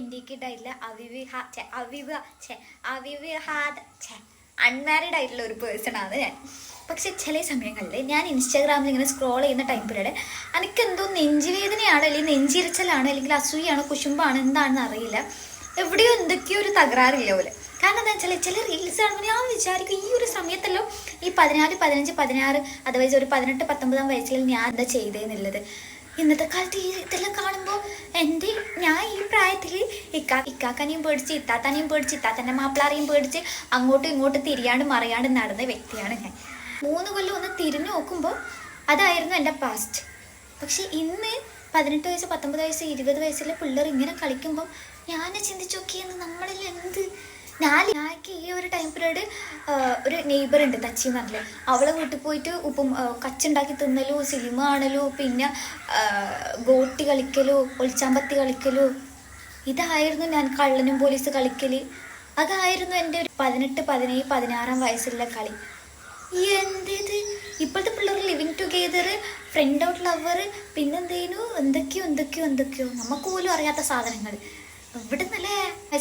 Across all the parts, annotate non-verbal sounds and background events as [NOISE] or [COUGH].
Indicate ആയിട്ടുള്ള അവിവിഹ ഛെ, Aviva അവിവിഹാദ unmarried ആയിട്ടുള്ള ഒരു പേഴ്സൺ ആണ് ഞാൻ. പക്ഷെ ചില സമയങ്ങളിൽ ഞാൻ ഇൻസ്റ്റാഗ്രാമിൽ ഇങ്ങനെ സ്ക്രോൾ ചെയ്യുന്ന ടൈം പീരീഡ് എനിക്ക് എന്തോ നെഞ്ചുവേദനയാണ് അല്ലെങ്കിൽ നെഞ്ചിരിച്ചലാണ് അല്ലെങ്കിൽ അസൂയാണ് കുശുമ്പാണ് എന്താണെന്ന് അറിയില്ല. എവിടെയോ എന്തൊക്കെയോ ഒരു തകരാറില്ല പോലെ. കാരണം എന്താ വെച്ചാൽ ചില റീൽസ് കാണുമ്പോൾ ഞാൻ വിചാരിക്കും ഈ ഒരു സമയത്തല്ലോ ഈ പതിനാല് പതിനഞ്ച് പതിനാറ് അഥവാ ഒരു പതിനെട്ട് പത്തൊമ്പതാം വയസ്സിൽ ഞാൻ എന്താ ചെയ്തതെന്നുള്ളത് ഇന്നത്തെ കാലത്ത് ഈ ഇതെല്ലാം കാണുമ്പോൾ എന്റെ ഞാൻ ഈ പ്രായത്തിൽ ഇക്കാ ഇക്കാക്കാനെയും പേടിച്ച് ഇത്താത്താനെയും പേടിച്ച് ഇത്താത്തന്റെ മാപ്പിളാരെയും പേടിച്ച് അങ്ങോട്ടും ഇങ്ങോട്ടും തിരിയാണ്ട് മറിയാണ്ട് നടന്ന വ്യക്തിയാണ് ഞാൻ. മൂന്ന് കൊല്ലം ഒന്ന് തിരിഞ്ഞു നോക്കുമ്പോൾ അതായിരുന്നു എന്റെ പാസ്റ്റ് പക്ഷെ ഇന്ന് പതിനെട്ട് വയസ്സ് പത്തൊമ്പത് വയസ്സ് ഇരുപത് വയസ്സിലെ പിള്ളേർ ഇങ്ങനെ കളിക്കുമ്പോൾ ഞാൻ ചിന്തിച്ചു നോക്കിയെന്ന് നമ്മളിൽ എന്ത് ഞാൻ ഞാക്ക് ഈ ഒരു ടൈം പീരീഡ് ഒരു നെയ്ബർ ഉണ്ട് തച്ചി എന്ന് പറഞ്ഞില്ലേ. അവളെ വീട്ടിൽ പോയിട്ട് ഉപ്പും കച്ചുണ്ടാക്കി തിന്നലോ സിനിമ കാണലോ പിന്നെ ഗോട്ടി കളിക്കലോ ഒളിച്ചാമ്പത്തി കളിക്കലോ ഇതായിരുന്നു ഞാൻ കള്ളനും പോലീസ് കളിക്കൽ അതായിരുന്നു എന്റെ ഒരു പതിനെട്ട് പതിനേഴ് പതിനാറാം വയസ്സുള്ള കളി. എന്തേത്? ഇപ്പോഴത്തെ പിള്ളേർ living together friend out lover പിന്നെന്തേനു? എന്തൊക്കെയോ എന്തൊക്കെയോ എന്തൊക്കെയോ. നമുക്ക് പോലും അറിയാത്ത സാധനങ്ങൾ ഇവിടെ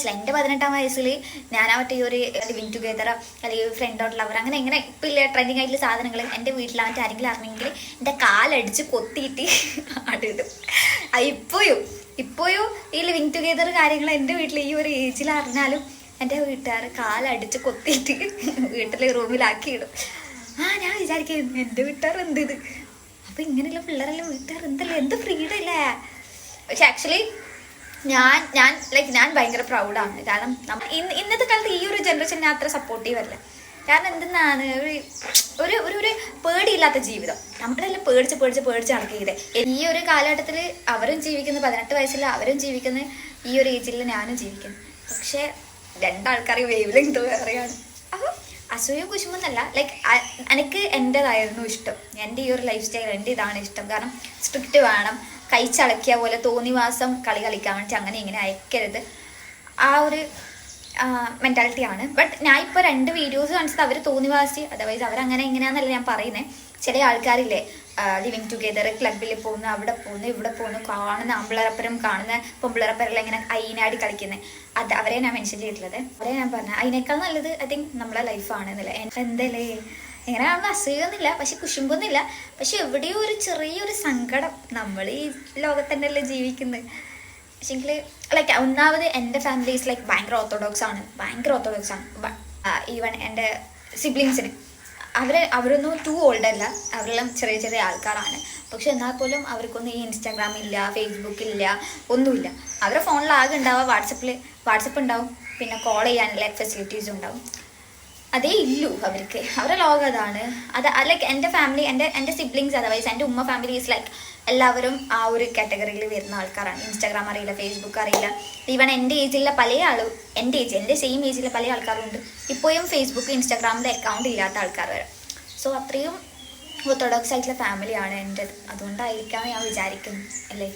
എന്റെ പതിനെട്ടാം വയസ്സിൽ ഞാൻ ഈ ഒരു ലിവിങ് ടുഗെദർ അല്ലെങ്കിൽ ഫ്രണ്ട് ഔട്ട് ലവർ അങ്ങനെ എങ്ങനെ ഇപ്പം ഇല്ല ട്രെൻഡിങ് ആയിട്ടുള്ള സാധനങ്ങൾ എന്റെ വീട്ടിൽ ആരെങ്കിലും അറിഞ്ഞെങ്കിൽ എന്റെ കാലടിച്ച് കൊത്തിയിട്ട് [LAUGHS] ആടിടും. ഇപ്പോഴും ഇപ്പോഴും ഈ ലിവിങ് ടുഗെദർ കാര്യങ്ങൾ എന്റെ വീട്ടിൽ ഈ ഒരു ഏജിൽ അറിഞ്ഞാലും എന്റെ വീട്ടുകാർ കാലടിച്ച് കൊത്തിയിട്ട് [LAUGHS] വീട്ടിലെ റൂമിലാക്കി ഇടും ആ ഞാൻ വിചാരിക്കും എന്റെ വീട്ടുകാർ എന്ത് ഇത് അപ്പൊ ഇങ്ങനെയുള്ള പിള്ളേരെല്ലാം വീട്ടുകാർ എന്തല്ലേ? എന്ത് ഫ്രീഡം അല്ലേ? പക്ഷെ ആക്ച്വലി ഞാൻ ഞാൻ ലൈക്ക് ഞാൻ ഭയങ്കര പ്രൗഡാണ് കാരണം ഇന്ന് ഇന്നത്തെ കാലത്ത് ഈ ഒരു ജനറേഷൻ ഞാൻ അത്ര സപ്പോർട്ടീവ് അല്ല. കാരണം എന്തെന്നാണ് ഒരു ഒരു ഒരു പേടിയില്ലാത്ത ജീവിതം. നമ്മളെല്ലാം പേടിച്ച് പേടിച്ച് പേടിച്ച് നടക്കിയത് ഈ ഒരു കാലഘട്ടത്തിൽ അവരും ജീവിക്കുന്നത് പതിനെട്ട് വയസ്സിൽ അവരും ജീവിക്കുന്നത് ഈ ഒരു ഏജിൽ ഞാനും ജീവിക്കുന്നു. പക്ഷേ രണ്ടാൾക്കാർ വേവ് ലെങ്ത് വേറെയാണ്? അപ്പം അസൂയ കുശുമെന്നല്ല ലൈക്ക് എനിക്ക് എന്റെതായിരുന്നു ഇഷ്ടം. എന്റെ ഈ ഒരു ലൈഫ് സ്റ്റൈൽ എന്റെ ഇതാണ് ഇഷ്ടം. കാരണം സ്ട്രിക്റ്റ് വേണം കഴിച്ചളക്കിയ പോലെ തോന്നിവാസം കളി കളിക്കാൻ വേണ്ടി അങ്ങനെ ഇങ്ങനെ അയക്കരുത്. ആ ഒരു മെന്റാലിറ്റിയാണ് ബട്ട് ഞാൻ ഇപ്പോൾ രണ്ട് വീഡിയോസ് കാണിച്ചത് അവർ തോന്നിവാസി അതർവൈസ് അവരങ്ങനെ ഇങ്ങനെയാണെന്നല്ല ഞാൻ പറയുന്നത് ചില ആൾക്കാരില്ലേ ലിവിങ് ടുഗെദർ ക്ലബിൽ പോകുന്നു അവിടെ പോകുന്നു ഇവിടെ പോകുന്നു കാണുന്ന ആമ്പിളറപ്പരം കാണുന്ന പൊമ്പിളറപ്പരെല്ലാം ഇങ്ങനെ അയിനാടി കളിക്കുന്നത് അത് അവരെ ഞാൻ മെൻഷൻ ചെയ്തിട്ടുള്ളത്. അവരെ ഞാൻ പറഞ്ഞ അതിനേക്കാൾ നല്ലത് ഐ തിങ്ക് നമ്മളെ ലൈഫാണ് എന്നല്ലേ. എന്തല്ലേ? ഇങ്ങനെ കാണുമ്പോൾ അസുഖമൊന്നുമില്ല പക്ഷെ കുശുമ്പൊന്നുമില്ല. പക്ഷെ എവിടെയോ ഒരു ചെറിയൊരു സങ്കടം നമ്മൾ ഈ ലോകത്തന്നെയല്ലേ ജീവിക്കുന്നത് പക്ഷെങ്കിൽ ലൈക്ക് ഒന്നാമത് എന്റെ ഫാമിലീസ് ലൈക്ക് ഭയങ്കര ഓർത്തഡോക്സ് ആണ്. ഭയങ്കര ഓർത്തഡോക്സ് ആണ്. ഈവൻ എന്റെ സിബ്ലിങ്സിന് അവർ അവരൊന്നും ടു ഓൾഡ് അല്ല. അവരെല്ലാം ചെറിയ ചെറിയ ആൾക്കാരാണ്. പക്ഷെ എന്നാൽ പോലും അവർക്കൊന്നും ഈ ഇൻസ്റ്റാഗ്രാം ഇല്ല ഫേസ്ബുക്ക് ഇല്ല ഒന്നുമില്ല. അവരുടെ ഫോണിൽ ആകെ ഉണ്ടാവുക വാട്സപ്പിൽ വാട്സപ്പ് ഉണ്ടാവും. പിന്നെ കോൾ ചെയ്യാനുള്ള ഫെസിലിറ്റീസ് ഉണ്ടാവും. അതേ ഇല്ലു അവർക്ക്. അവരുടെ ലോകം അതാണ്. അത് ലൈക്ക് എന്റെ ഫാമിലി എന്റെ എന്റെ സിബ്ലിങ്സ് അതവൈസ് എന്റെ ഉമ്മ ഫാമിലി ഈസ് ലൈക്ക് എല്ലാവരും ആ ഒരു കാറ്റഗറിയിൽ വരുന്ന ആൾക്കാരാണ്. ഇൻസ്റ്റാഗ്രാം അറിയില്ല ഫേസ്ബുക്ക് അറിയില്ല. ഈവൺ എന്റെ ഏജിലുള്ള പല ആളും എന്റെ ഏജ് എന്റെ സെയിം ഏജിലെ പല ആൾക്കാരുണ്ട്. ഇപ്പോഴും ഫേസ്ബുക്ക് ഇൻസ്റ്റാഗ്രാമിൽ അക്കൗണ്ട് ഇല്ലാത്ത ആൾക്കാർ വരെ. സോ അത്രയും ഓർത്തഡോക്സ് ആയിട്ടുള്ള ഫാമിലിയാണ് എന്റെ. അതുകൊണ്ടായിരിക്കാം ഞാൻ വിചാരിക്കുന്നു അല്ലേ?